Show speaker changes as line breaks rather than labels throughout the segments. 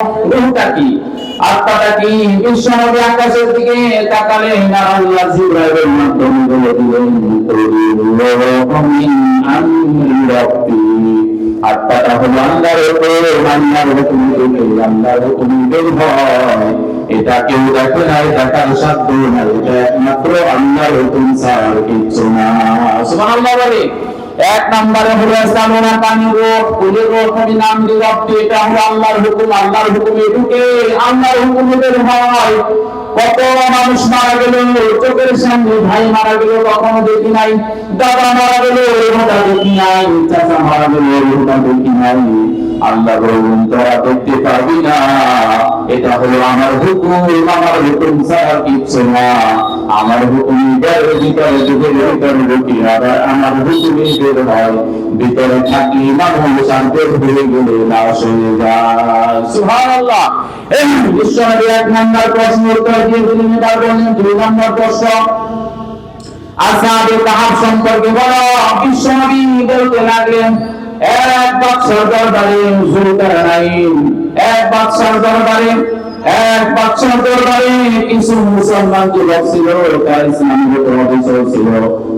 রুহটা কি? আত্মাটা কি? বিশ্বনবী আকাশের দিকে তাকালেন আর আল্লাহ জিব্রাইলের মাধ্যমে বলে দিলেন, আত্মাটা হলো এটা কেউ দেখে নাই, দেখার সাধ্য নাই, এটা একমাত্র আল্লাহর হুকুম ছাড়া কিচ্ছু না। এক নম্বরে হলো সালোনা বলে গো তুমি নাম এটা হলো আল্লাহর হুকুম, আল্লাহর হুকুমে ঢুকে আল্লাহর হুকুমে বের হয়। কত মানুষ মারা গেল, চোখের সামনে ভাই মারা গেল, কখনো দেখি নাই, দাদা মারা গেল ওটা দেখি নাই, চাচা মারা গেল দেখি নাই। আল্লাহ বলুন তোরা দেখতে পারবি না। এটা হলো আমার হুকুম আমার হুকুম ছাড়া কিচ্ছু না। আমার হুকুম ভিতরে যুগের ভিতরে ঢুকি আবার আমার বের হয়। ভিতরে থাকি মানুষ হয়ে গেলে যায়। এই এক নম্বর প্রশ্ন উত্তর দিয়ে বললেন দুই নম্বর প্রশ্ন। সম্পর্কে বলো। বিশ্বনবী বলতে লাগলেন এক বাদশার দরবারে জুলকারনাইন এক বাদশার দরবারে, এক বাদশার দরবারে কিছু মুসলমান যুবক ছিল, তার ইসলাম উপর অবিচল ছিল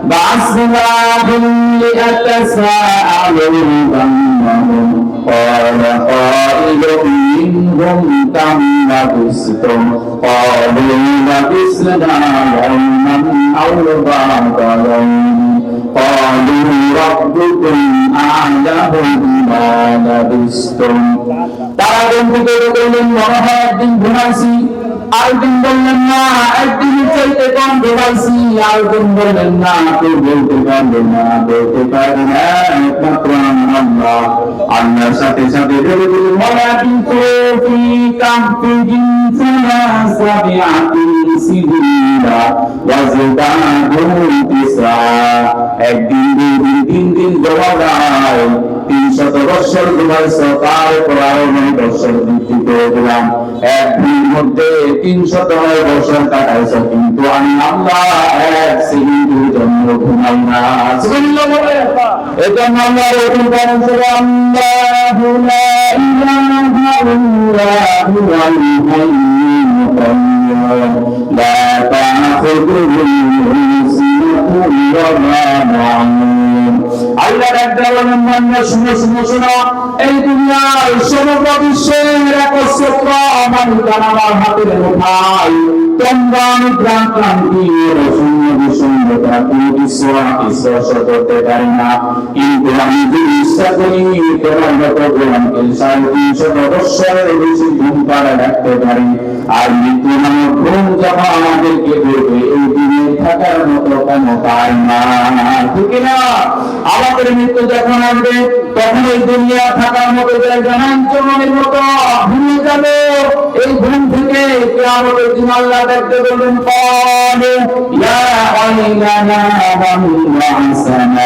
ওয়াকাদানিকা বাসনাহুম লিয়াতাসাআলু বান্নাহুম قال قائل منهم كم لبثتم قالوا لبثنا يوما أو بعض يوم قالوا ربكم أعلم بما لبثتم তারা বন্ধু করে বললেন মনে হয় একদিন ঘুমাইছি আরেকদিন বললেন, না, একদিন চাইতে কম ঘুমাইছি। আরেকদিন বললেন, না কেউ বলতে পারবে না, বলতে পারবে না, একমাত্র আল্লাহ। আল্লাহর সাথে সাথে বলে দিলেন মনে কিন্তু ফি কামফিহিম সালাসাবিআতিন সিদিনা ওয়াজদাদু তিসা একদিন, দুই দিন, তিন দিন জমা তিনশত বৎসর ঘুমাইছ তারপর আরও নয় বৎসর বৃদ্ধি করে দিলাম এক দিনের মধ্যে তিনশত নয় বৎসর কাটাইছ কিন্তু আমি আল্লাহ এক সেকেন্ডের জন্য ঘুমাই না। এজন্য আমরা ওই বলেন যে আল্লাহু আল্লাহ একটা বলেন মান্য শুনো শুনো শুনো এই দুনিয়ার সমগ্র বিশ্বের একচ্ছত্র আমার আমার হাতের মুঠাই তোমরা প্রাণ ক্রান্তি শূন্য আমাদেরকে আমাদের মৃত্যু যখন আসবে, তখন এই দুনিয়া থাকার মতো জায়গা নাঞ্চনের মতো ভুলে যাবে। এই ঘুম থেকে আমাদের দিন আল্লাহ দেখতে বলবেন পালে ইয়া আইলানা মান ওয়াসানা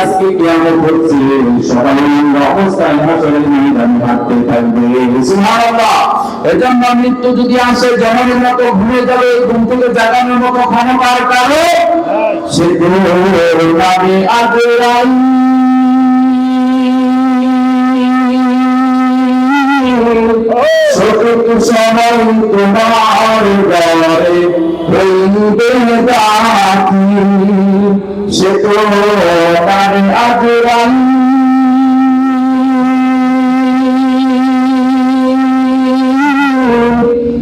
আজকে কিয়ামত হচ্ছে সকালে আমরা অবস্থায় হাসরের ময়দানে হাঁটতে থাকবে। সুবহানাল্লাহ। এজন্য মৃত্যু যদি আসে জনমের মতো ঘুরে যাবে ঘুম থেকে জাগানোর মতো ক্ষমতার কারও সে নামে আজরাই ছোট সময় তোমার ঘরে হইবে ডাকি সে তো তার আজরান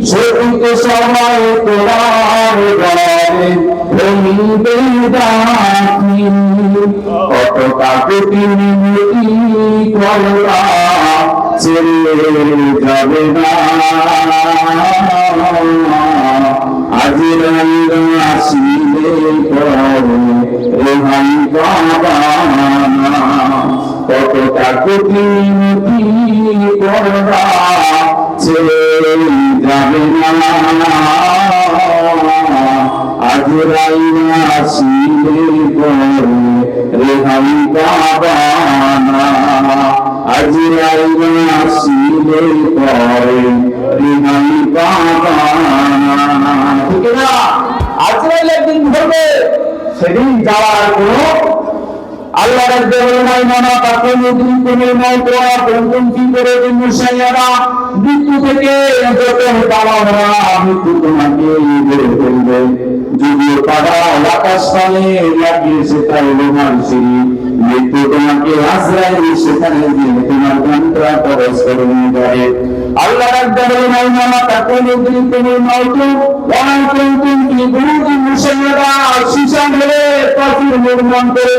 সেদিকে সবাই তোমার গায়ে ভেঙে ডাকি কত কাকুতি মিনতি করলা ছেড়ে যাবে না আজরাইল আসিলে পরে, রেহাই পাবানা কতটা কঠিন কি করবা ছেড়ে যাবে না আজরাইল আসিলে রেহাই পাবানা আজরাইল আসিলে পরে রেহাই পাবানা আজরাইল একদিন ধরবে সেদিন যাওয়ার কোনো আল্লাহ রাব্বে বলেন মানা তাকে নতুন কোন মত আর কোন কি করে দিন সাইয়ারা মৃত্যু থেকে যত পাওয়া মৃত্যু তোমাকে বের করবে যদিও পাড়া আকাশ পানে লাগিয়েছে তাই সিঁড়ি মৃত্যু তোমাকে আশ্রয় সেখানে দিয়ে তোমার ঘণ্টা খরচ করে নিয়ে আল্লাহ নির্মাণ করে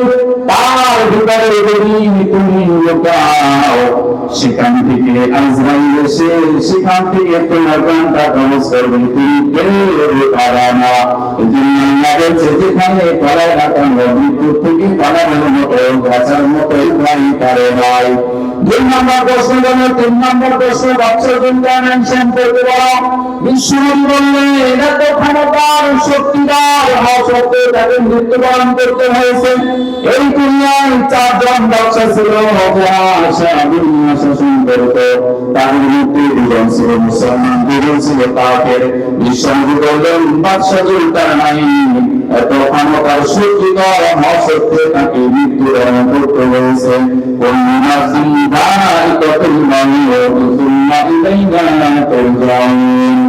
তার ভিতরে যদি তুমি সেখান থেকে আজরাইল এসে সেখান থেকে তোমার প্রাণটা করবে তুমি কেউ না থেকে মতো মতো পারে নাই। দুই নম্বর প্রশ্ন তিন নম্বর প্রশ্ন সম্পর্কে এটা তো ক্ষমতার শক্তিদার হওয়া সত্ত্বেও তাকে মৃত্যুবরণ করতে হয়েছে। এই দুনিয়ায় চারজন ছিল শাসন করত। তাদের মধ্যে দুজন ছিল, মুসলমান দুজন ছিল বললেন বাদশাহ তার নাই এত ক্ষমতার সূচিত মহাসত্যে তাকে মৃত্যুর অন্তর্ত হয়েছে। কন্যা জিন্দার কত মানিও, তুমা ইলাইনা তুরজাউন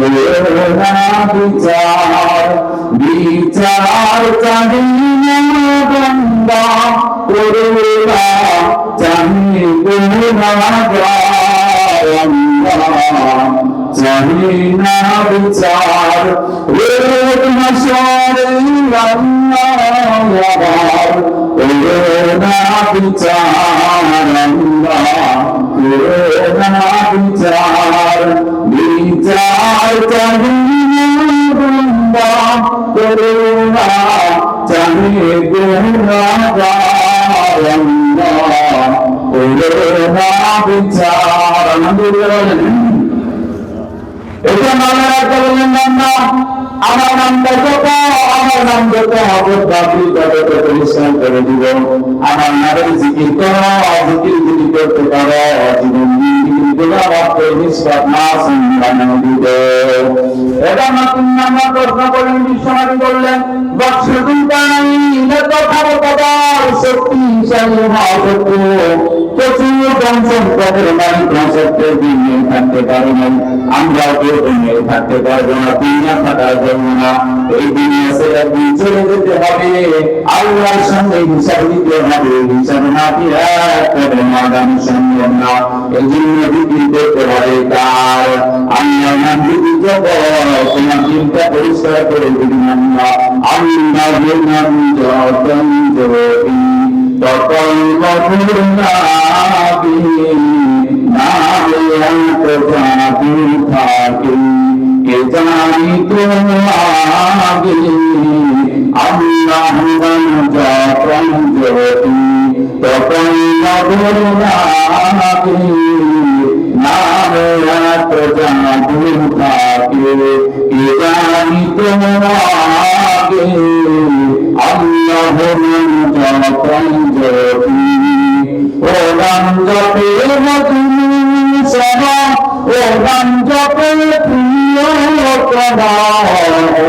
আমার করোনা বিচার বিচার চাহি না বন্দা করোনা চাহি চাহি না বিচার রোগ মশারে বিচার মনে আমার নাম দিব আমার জিকির করো জিকির করতে পারো জীবন গুলো রক্ত নিষ্পাত না সন্ধান দিব এটা নতুন নাম্বার প্রশ্ন করেন বিশ্বনাথী বললেন বক্স দুটা নাই এত প্রচুর কবর নাই কনসেপ্টের দিনে থাকতে পারো নাই। আমরাও কেউ দিনে থাকতে পারব না দুনিয়া থাকার জন্য না। এই দুনিয়া সে একদিন চলে যেতে হবে। আল্লাহর সঙ্গে হিসাব দিতে হবে, হিসাব না দিয়ে না। তোমার দিনটা পরিষ্কার করে নাম যতন ততই মধুর নাবি নামে অন্তর্জাতি থাকি কে জানি তোমাকে আল্লাহ নাম যতন জ্যোতি ততই মধুর নাবি লাগে আল্লাহ ও নাম জপে মধুর সভা ও নাম জপে প্রিয় প্রভা ও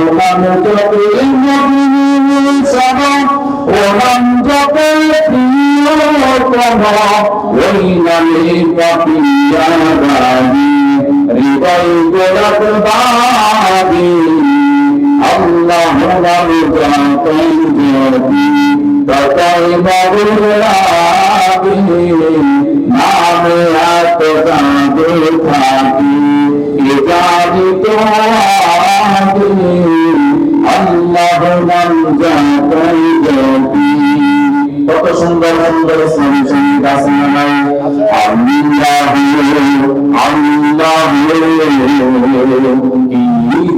কত সুন্দর সুন্দর ইসলামী সংগীত আছে নাই আল্লাহ আল্লাহ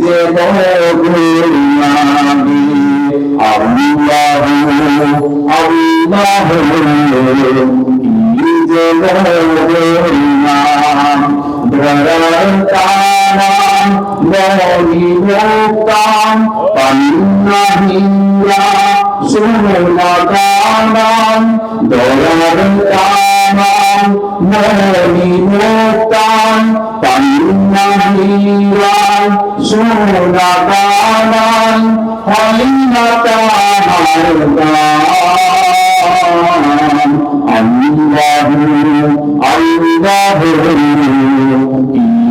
কি যে মধুর লাগে আল্লাহ আল্লাহ কি যে মধুর নাম ধরার তানাম মুক্তাম পান্নাহিয়া সুমগানাম দয়ার তানাম মনি মুক্তাম পান্নাহিয়া সুমগানাম হলিনতা আল্লাহ আল্লাহ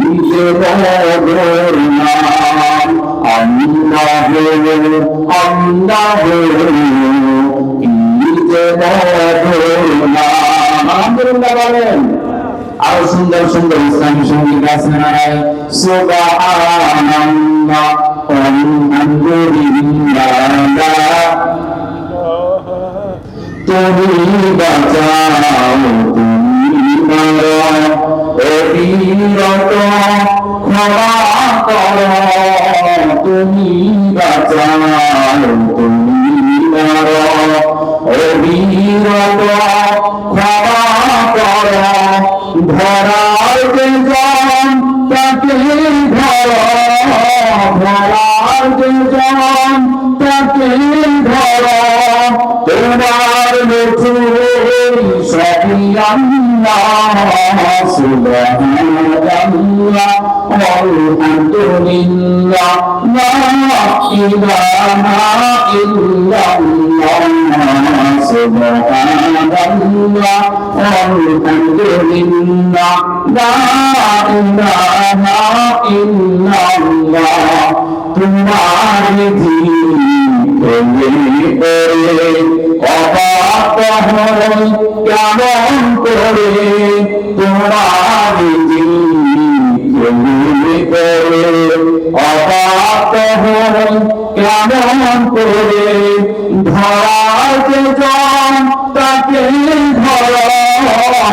ঈদে বদর নাম আল্লাহ আল্লাহ ঈদে বদর নাম আলহামদুলিল্লাহ আরও সুন্দর ইসলামী সংগীত আছে না নাই সুবহানাল্লাহ আলহামদুলিল্লাহ তুমি বাঁচাও তুমি অবিরত ক্ষমা করো তুমি তুমি করো ধরার ধরার জন তাকে ধর তোমার সুবহানাল্লাহ আলহামদুলিল্লাহ লা ইলাহা ধীর কেমন করে তোমার কেমন করে ধরার যে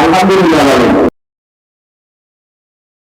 আলহামদুলিল্লাহ